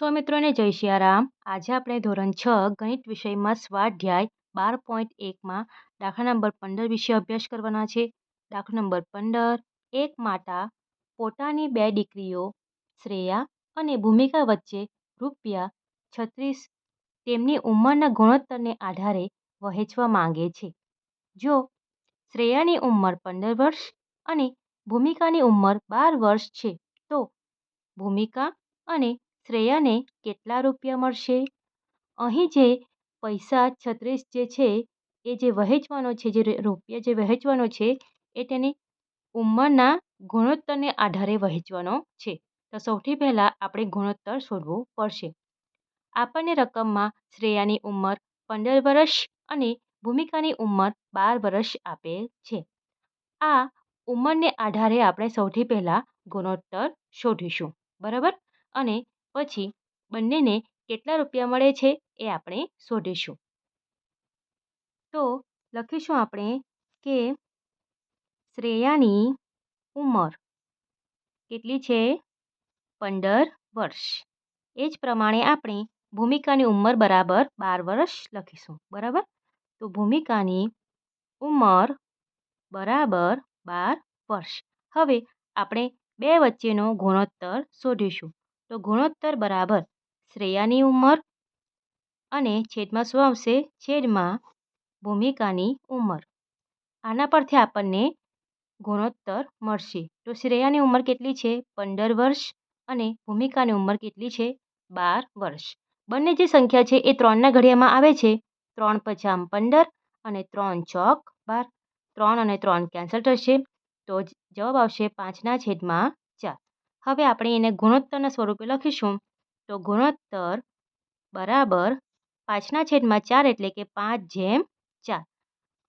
સો મિત્રોને જય સિયારામ આજે આપણે ધોરણ છ, ગણિત વિષયમાં સ્વાધ્યાય બાર પોઈન્ટ એકમાં દાખલા નંબર પંદર વિશે અભ્યાસ કરવાના છે. દાખલો નંબર પંદર, એક માતા પોતાની બે દીકરીઓ, શ્રેયા અને ભૂમિકા વચ્ચે રૂપિયા છત્રીસ તેમની ઉંમરના ગુણોત્તરને આધારે વહેંચવા માંગે છે. જો શ્રેયાની ઉંમર પંદર વર્ષ અને ભૂમિકાની ઉંમર બાર વર્ષ છે, તો ભૂમિકા અને શ્રેયાને કેટલા રૂપિયા મળશે? અહીં જે પૈસા છત્રીસ જે છે, એ જે વહેંચવાનો છે, જે રૂપિયા જે વહેંચવાનો છે, એ તેની ઉંમરના ગુણોત્તરને આધારે વહેંચવાનો છે. તો સૌથી પહેલાં આપણે ગુણોત્તર શોધવું પડશે. આપણને રકમમાં શ્રેયાની ઉંમર પંદર વર્ષ અને ભૂમિકાની ઉંમર બાર વર્ષ આપેલ છે. આ ઉંમરને આધારે આપણે સૌથી પહેલાં ગુણોત્તર શોધીશું. બરાબર? અને પછી બંનેને કેટલા રૂપિયા મળે છે એ આપણે શોધીશું. તો લખીશું આપણે કે શ્રેયાની ઉંમર કેટલી છે? પંદર વર્ષ. એ જ પ્રમાણે આપણે ભૂમિકાની ઉંમર બરાબર બાર વર્ષ લખીશું. બરાબર? તો ભૂમિકાની ઉંમર બરાબર બાર વર્ષ. હવે આપણે બે વચ્ચેનો ગુણોત્તર શોધીશું. તો ગુણોત્તર બરાબર. શ્રેયાની ઉંમર અને છેદમાં શું આવશે? છેદમાં ભૂમિકાની ઉંમર. આના પરથી આપણને ગુણોત્તર મળશે. તો શ્રેયાની ઉંમર કેટલી છે? પંદર વર્ષ અને ભૂમિકાની ઉંમર કેટલી છે? બાર વર્ષ. બંને જે સંખ્યા છે એ ત્રણના ઘડિયામાં આવે છે. ત્રણ પચામ પંદર અને ત્રણ ચોક બાર. ત્રણ અને ત્રણ કેન્સલ થશે. તો જવાબ આવશે પાંચના છેદમાં હવે આપણે એને ગુણોત્તરના સ્વરૂપે લખીશું. તો ગુણોત્તર બરાબર પાંચના છેદમાં ચાર એટલે કે પાંચ જેમ ચાર.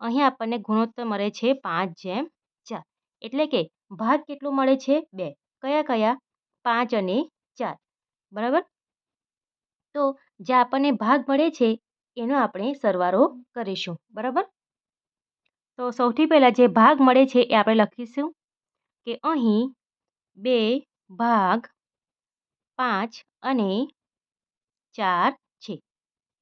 અહીં આપણને ગુણોત્તર મળે છે પાંચ જેમ ચાર. એટલે કે ભાગ કેટલું મળે છે બે. કયા કયા? પાંચ અને ચાર. બરાબર? તો જે આપણને ભાગ મળે છે, એનો આપણે સરવારો કરીશું. બરાબર? તો સૌથી પહેલાં જે ભાગ મળે છે એ આપણે લખીશું કે અહીં બે ભાગ પાંચ અને ચાર છે.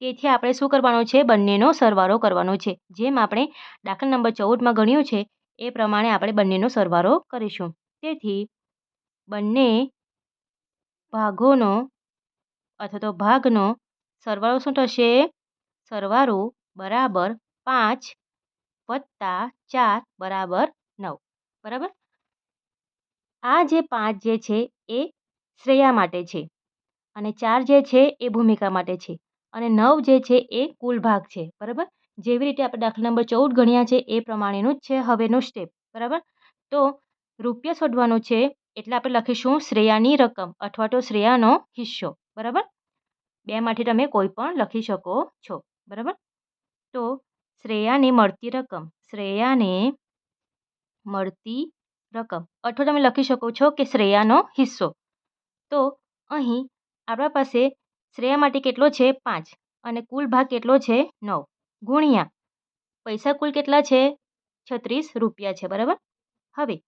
તેથી આપણે શું કરવાનું છે? બંનેનો સરવાળો કરવાનો છે. જેમ આપણે દાખલા નંબર ચૌદમાં ગણ્યું છે, એ પ્રમાણે આપણે બંનેનો સરવાળો કરીશું. તેથી બંને ભાગોનો અથવા તો ભાગનો સરવાળો શું થશે? સરવાળો બરાબર પાંચ વત્તા ચાર બરાબર નવ. બરાબર? આ જે પાંચ જે છે એ શ્રેયા માટે છે અને ચાર જે છે એ ભૂમિકા માટે છે અને નવ જે છે એ કુલ ભાગ છે, બરાબર? જેવી રીતે આપણે દાખલા નંબર ચૌદ ગણ્યા છે એ પ્રમાણેનું જ છે હવેનું સ્ટેપ બરાબર? તો રૂપિયા શોધવાનો છે એટલે આપણે લખીશું શ્રેયાની રકમ અથવા તો શ્રેયાનો હિસ્સો, બરાબર? બેમાંથી તમે કોઈ પણ લખી શકો છો, બરાબર? તો શ્રેયાને મળતી રકમ, શ્રેયાને મળતી રકમ. અથવા તમે લખી શકો છો કે શ્રેયાનો હિસ્સો. તો અહીં આપણા પાસે શ્રેયા માટે કેટલો છે? પાંચ. અને કુલ ભાગ કેટલો છે? નવ. ગુણ્યા. પૈસા કુલ કેટલા છે? છત્રીસ રૂપિયા છે, બરાબર? હવે,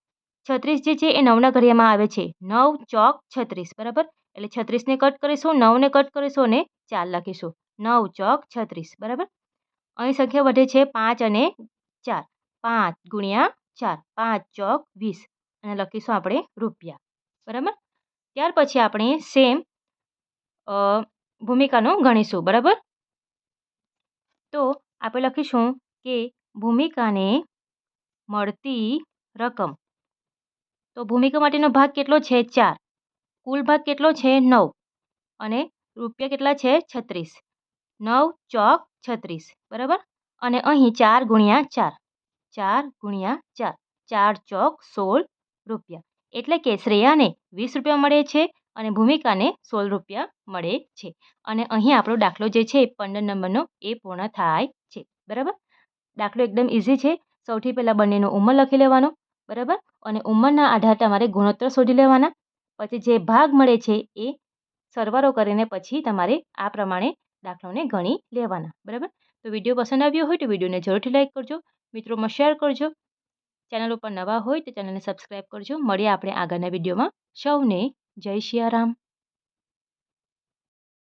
છત્રીસ જે છે એ નવના ઘડિયામાં આવે છે. નવ ચોક છત્રીસ, બરાબર? એટલે છત્રીસને કટ કરીશું, નવને કટ કરીશું અને ચાર લખીશું. નવ ચોક છત્રીસ, બરાબર? અહીં સંખ્યા વધે છે પાંચ અને ચાર. પાંચ ગુણ્યા ચાર, પાંચ, ચોક, વીસ અને લખીશું આપણે રૂપિયા. બરાબર? ત્યાર પછી આપણે સેમ ભૂમિકાનું ગણીશું. બરાબર? તો આપણે લખીશું કે ભૂમિકાને મળતી રકમ. તો ભૂમિકા માટેનો ભાગ કેટલો છે? ચાર. કુલ ભાગ કેટલો છે? નવ. અને રૂપિયા કેટલા છે? છત્રીસ. નવ ચોક છત્રીસ. બરાબર? અને અહીં ચાર ગુણ્યા ચાર. ચાર ગુણ્યા ચાર ચાર ચોક સોળ રૂપિયા. એટલે કે શ્રેયાને વીસ રૂપિયા મળે છે અને ભૂમિકાને સોળ રૂપિયા મળે છે. અને અહીં આપણો દાખલો જે છે, પંદર નંબરનો, એ પૂર્ણ થાય છે. બરાબર? દાખલો એકદમ ઇઝી છે. સૌથી પહેલાં બંનેનો ઉંમર લખી લેવાનો. બરાબર? અને ઉંમરના આધારે તમારે ગુણોત્તર શોધી લેવાના. પછી જે ભાગ મળે છે, એ સરવારો કરીને પછી તમારે આ પ્રમાણે દાખલોને ગણી લેવાના. બરાબર? તો વીડિયો પસંદ આવ્યો હોય તો વિડીયોને જરૂરથી લાઈક કરજો. મિત્રોમાં શેર કરજો. ચેનલ ઉપર નવા હોય તો ચેનલને સબસ્ક્રાઈબ કરજો. મળીએ આપણે આગળના વિડીયોમાં. સૌને જય સિયારામ